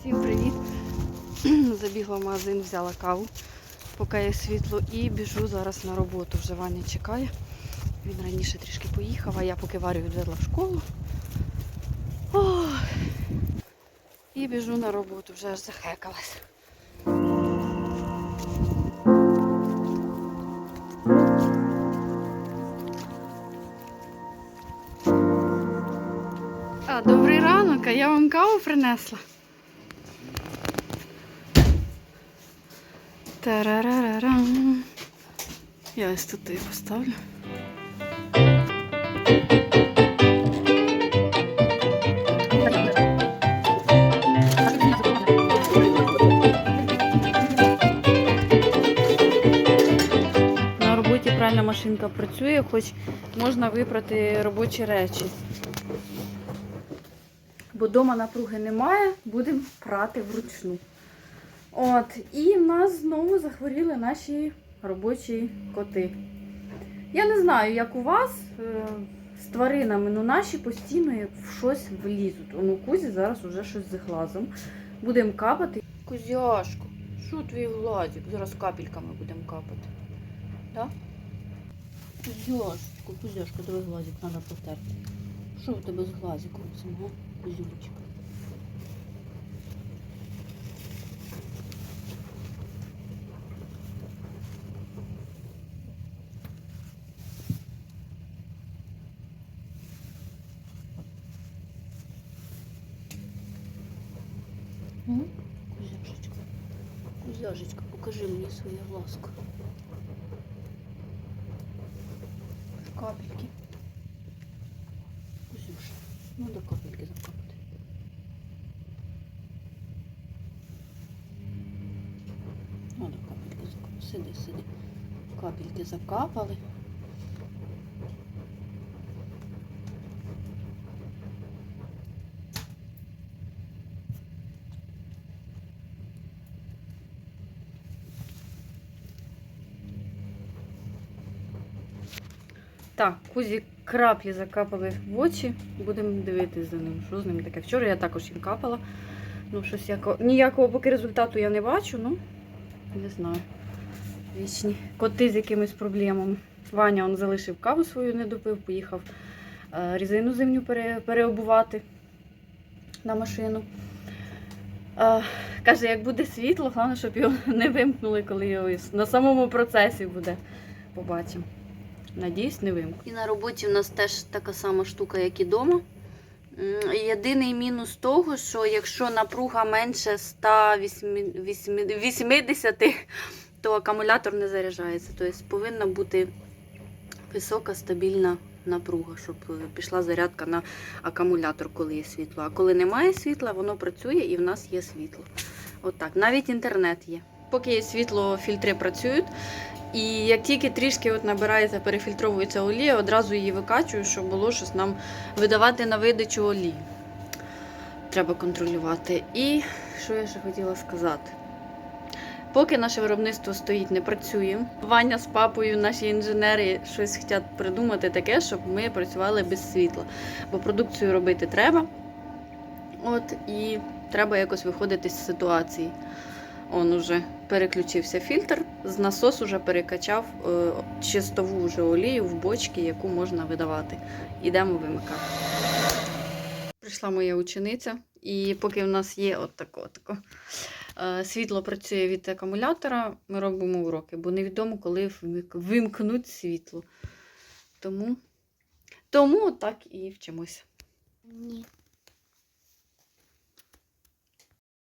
Всім привіт! Забігла в магазин, взяла каву, поки є світло, і біжу зараз на роботу. Вже Ваня чекає. Він раніше трішки поїхав, а я поки Варю відвезла в школу. Ох. І біжу на роботу, вже аж захекалась. Добрий ранок, а я вам каву принесла. Тарарарарам. Я ось тут її поставлю. На роботі пральна машинка працює, хоч можна випрати робочі речі. Бо вдома напруги немає, будемо прати вручну. От, і нас знову захворіли наші робочі коти. Я не знаю, як у вас е, з тваринами, але наші постійно в щось влізуть. Он у Кузі зараз уже щось з глазом. Будемо капати. Кузяшко, що твій глазик? Зараз капельками будемо капати. Да? Кузяшечко, Кузяшко, давай глазик треба потерти. Що в тебе з глазиком га? Кузючка. Кузяшечка. Кузяшечка, покажи мені своє глазко. Капельки. Кузюша, ну до капельки закапати. Ну, до капельки закапати. Сиди, сиди. Капельки закапали. Так, кузі краплі закапали в очі. Будемо дивитися за ним, що з ним таке. Вчора я також їм капала. Ну, щось яко... ніякого поки результату я не бачу, ну не знаю. Вічні коти з якимись проблемами. Ваня он залишив каву свою, не допив, поїхав е, різину зимню пере... переобувати на машину. Е, каже, як буде світло, головне, щоб його не вимкнули, коли його на самому процесі буде. Побачимо. Надіюсь, не вимкну. І на роботі в нас теж така сама штука, як і вдома. Єдиний мінус того, що якщо напруга менше 180, то акумулятор не заряджається. Тобто повинна бути висока стабільна напруга, щоб е, пішла зарядка на акумулятор, коли є світло. А коли немає світла, воно працює і в нас є світло. Отак. Навіть інтернет є. Поки є світло, фільтри працюють. І як тільки трішки от набирається, перефільтровується олія, одразу її викачую, щоб було щось нам видавати на видачу олії. Треба контролювати. І що я ще хотіла сказати? Поки наше виробництво стоїть, не працює. Ваня з папою, наші інженери щось хочуть придумати таке, щоб ми працювали без світла. Бо продукцію робити треба. От і треба якось виходити з ситуації. Он уже переключився фільтр, з насос уже перекачав е, чистову вже олію в бочки, яку можна видавати. Ідемо вимикати. Прийшла моя учениця, і поки в нас є от тако, тако, е, світло працює від акумулятора, ми робимо уроки, бо невідомо, коли вимкнуть світло. Тому, тому так і вчимося. Ні.